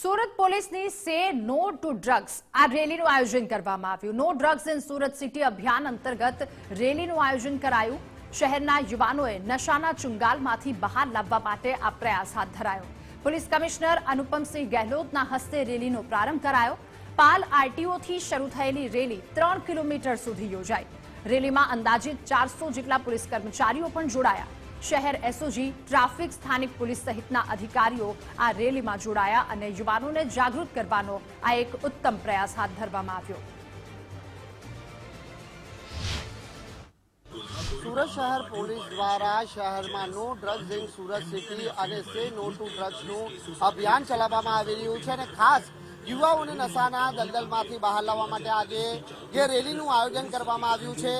સુરત પોલીસની સે no to drugs આ રેલીનું આયોજન કરવામાં આવ્યું. No drugs in Surat city અભિયાન અંતર્ગત રેલીનું આયોજન કરાયું. શહેરના યુવાનોએ નશાના ચુંગાલમાંથી બહાર લાવવા માટે આ પ્રયાસ હાથ ધરાયો. પોલીસ કમિશનર અનુપમસિંહ ગહેલોતના હસ્તે રેલીનો પ્રારંભ કરાયો. પાલ આરટીઓથી શરૂ થયેલી રેલી ત્રણ કિલોમીટર સુધી યોજાઈ. રેલીમાં અંદાજિત ચારસો જેટલા પોલીસ કર્મચારીઓ પણ જોડાયા. શહેર એસઓજી ટ્રાફિક, સ્થાનિક પોલીસ સહિતના અધિકારીઓ આ રેલીમાં જોડાયા અને યુવાનોને જાગૃત કરવાનો આ એક ઉત્તમ પ્રયાસ હાથ ધરવામાં આવ્યો. સુરત શહેર પોલીસ દ્વારા શહેરમાં no drugs in Surat city અને સે નો ટુ ડ્રગ્સનું અભિયાન ચલાવવામાં આવી રહ્યું છે અને ખાસ યુવાઓને નશાના દલદલમાંથી બહાર લાવવા માટે આજે જે રેલીનું આયોજન કરવામાં આવ્યું છે,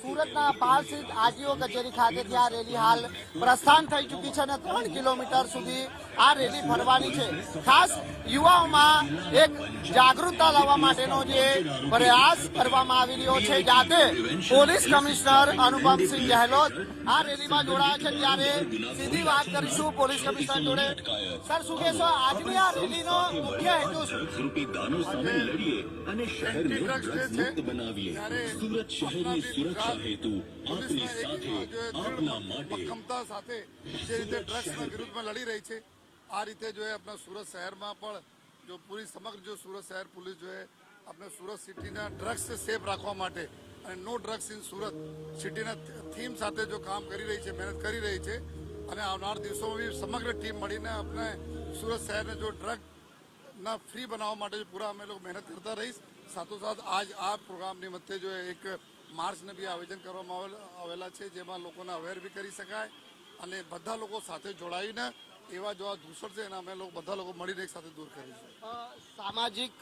સુરતના પાલ સ્થિત આરટીઓ કચેરી ખાતેથી આ રેલી હાલ પ્રસ્થાન થઈ ચૂકી છે અને ત્રણ કિલોમીટર સુધી આ રેલી ફરવાની છે. ખાસ યુવાઓમાં એક જાગૃતતા લાવવા માટેનો જે પ્રયાસ કરવામાં આવી રહ્યો છે, જાતે પોલીસ કમિશનર અનુપમસિંહ ગેહલોત આ રેલીમાં જોડાયા છે. ત્યારે સીધી વાત કરીશું પોલીસ કમિશનર જોડે. સર, શું કહેશો? આજની આ રેલીનો મુખ્ય હેતુ શું? રૂપી દાનો સામે લડીએ અને શહેરને ડ્રગ્સ મુક્ત બનાવીએ. સુરત શહેરની સુરક્ષા હેતુ આપની સાથે આપના માટે. ક્ષમતા સાથે જે રીતે ડ્રગ્સના વિરુદ્ધમાં લડી રહી છે આ રીતે જો આપણા સુરત શહેરમાં પણ જો પૂરી સમગ્ર જો સુરત શહેર પોલીસ જો આપણે સુરત સિટીના ડ્રગ્સ સેફ રાખવા માટે અને નો ડ્રગ્સ ઇન સુરત સિટીના થીમ સાથે જો કામ કરી રહી છે મહેનત કરી રહી છે અને આવનાર દિવસોમાં બી સમગ્ર ટીમ મળીને આપણે સુરત શહેરને જો ડ્રગ ના ફ્રી બનાવવા માટે પૂરા અમે લોકો મહેનત કરતા રહીશ. સાથોસાથ આજ આ પ્રોગ્રામ નિમિત્તે જો એક માર્ચને બી આયોજન કરવામાં આવેલ- આવેલા છે જેમાં લોકોને અવેર બી કરી શકાય અને બધા લોકો સાથે જોડાઈને એવા જો આ દૂષણ છે એના અમે લોકો બધા લોકો મળીને એક સાથે દૂર કરીશું. સામાજિક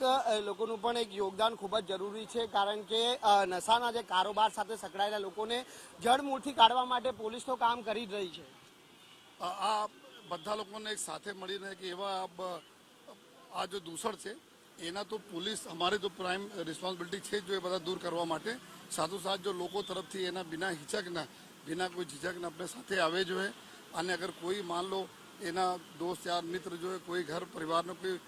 લોકોનું પણ એક યોગદાન ખૂબ જ જરૂરી છે કારણ કે નશાના જે કારોબાર સાથે સંકળાયેલા લોકોને જડમૂળથી કાઢવા માટે પોલીસ તો કામ કરી જ રહી છે. આ બધા લોકોને એક સાથે મળીને કે એવા આ જો દૂષણ છે, એના તો પોલીસ અમારી તો પ્રાઇમ રિસ્પોન્સિબિલિટી છે જ એ બધા દૂર કરવા માટે. સાથોસાથ જો લોકો તરફથી એના બિના હિચકના, બિના કોઈ ઝિઝકના આપણે સાથે આવે જોઈએ અને અગર કોઈ માન લો એના દોસ્ત યાર મિત્ર જો કોઈ ઘર પરિવારનો કોઈ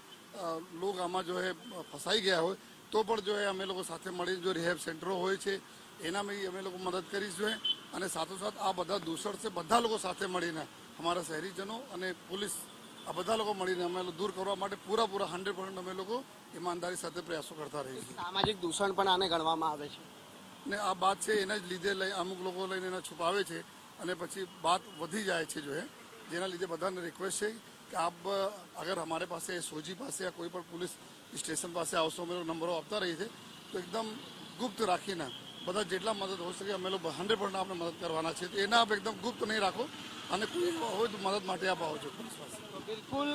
લોક આમાં જો એ ફસાઈ ગયા હોય, તો પણ જો એ અમે લોકો સાથે મળીને જો રિહેબ સેન્ટરો હોય છે, એનામાં અમે લોકો મદદ કરીશું અને સાથોસાથ આ બધા દૂષણ છે, બધા લોકો સાથે મળીને અમારા શહેરીજનો અને પોલીસ આ બધા લોકો મળીને અમે દૂર કરવા માટે પૂરાપૂરા હંડ્રેડ પર્સન્ટ અમે લોકો ઈમાનદારી સાથે પ્રયાસો કરતા રહીએ છીએ. સામાજિક દૂષણ પણ આને ગણવામાં આવે છે. ને આ વાત છે એના જ લીધે લઈ અમુક લોકો લઈને એને છુપાવે છે અને પછી વાત વધી જાય છે જો એ જેના લીધે બધાને રિક્વેસ્ટ છે કે આપ અગર અમારે પાસે સોજી પાસે યા કોઈ પણ પોલીસ સ્ટેશન પાસે આવશો અમે નંબરો આપતા રહીએ છીએ તો એકદમ ગુપ્ત રાખીને બધા જેટલા મદદ હોઈ શકે અમે લોકો હંડ્રેડ પર્સન્ટ આપણે મદદ કરવાના છે. એના આપ એકદમ ગુપ્ત નહીં રાખો. બિલકુલ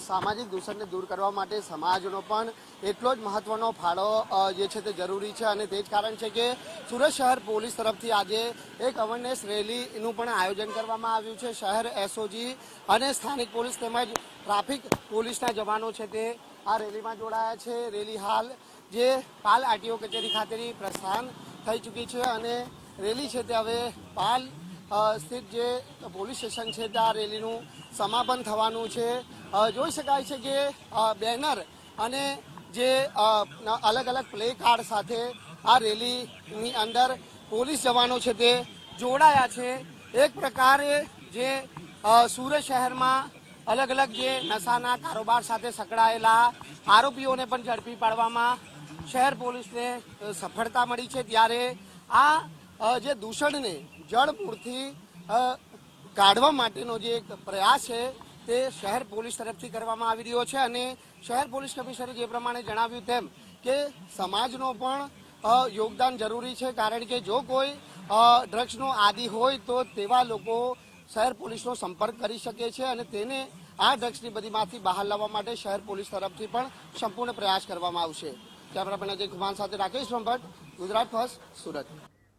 સામાજિક દૂષણને દૂર કરવા માટે સમાજનો પણ એટલો જ મહત્વનો ફાળો જે છે તે જરૂરી છે અને તે જ કારણ છે કે સુરત શહેર પોલીસ તરફથી આજે એક અવેરનેસ રેલીનું પણ આયોજન કરવામાં આવ્યું છે. શહેર એસઓજી અને સ્થાનિક પોલીસ તેમજ ટ્રાફિક પોલીસના જવાનો છે તે આ રેલીમાં જોડાયા છે. રેલી હાલ જે પાલ આરટીઓ કચેરી ખાતેની પ્રસ્થાન થઈ ચૂકી છે અને રેલી છે તે હવે પાલ સ્થિત જે પોલીસ સ્ટેશન છે, ત્યાં રેલીનું સમાપન થવાનું છે. જોઈ શકાય છે કે બેનર અને જે અલગ અલગ પ્લે કાર્ડ સાથે આ રેલીની અંદર પોલીસ જવાનો છે તે જોડાયા છે. એક પ્રકારે જે સુરત શહેરમાં અલગ અલગ જે નશાના કારોબાર સાથે સંકળાયેલા આરોપીઓને પણ ઝડપી પાડવામાં શહેર પોલીસને સફળતા મળી છે. ત્યારે આ જે દૂષણને અ, કાઢવા માટેનો જે એક પ્રયાસ છે તે શહેર પોલીસ તરફથી કરવામાં આવી રહ્યો છે અને શહેર પોલીસ કમિશનરે જે પ્રમાણે જણાવ્યું તેમ કે સમાજનો પણ યોગદાન જરૂરી છે. કારણ કે જો કોઈ ડ્રગ્સનો આદિ હોય તો તેવા લોકો શહેર પોલીસનો સંપર્ક કરી શકે છે અને તેને આ ડ્રગ્સની બધીમાંથી બહાર લાવવા માટે શહેર પોલીસ તરફથી પણ સંપૂર્ણ પ્રયાસ કરવામાં આવશે. કેમેરામેન અજય કુમાર સાથે રાકેશ ભંભટ ગુજરાત ફર્સ્ટ સુરત.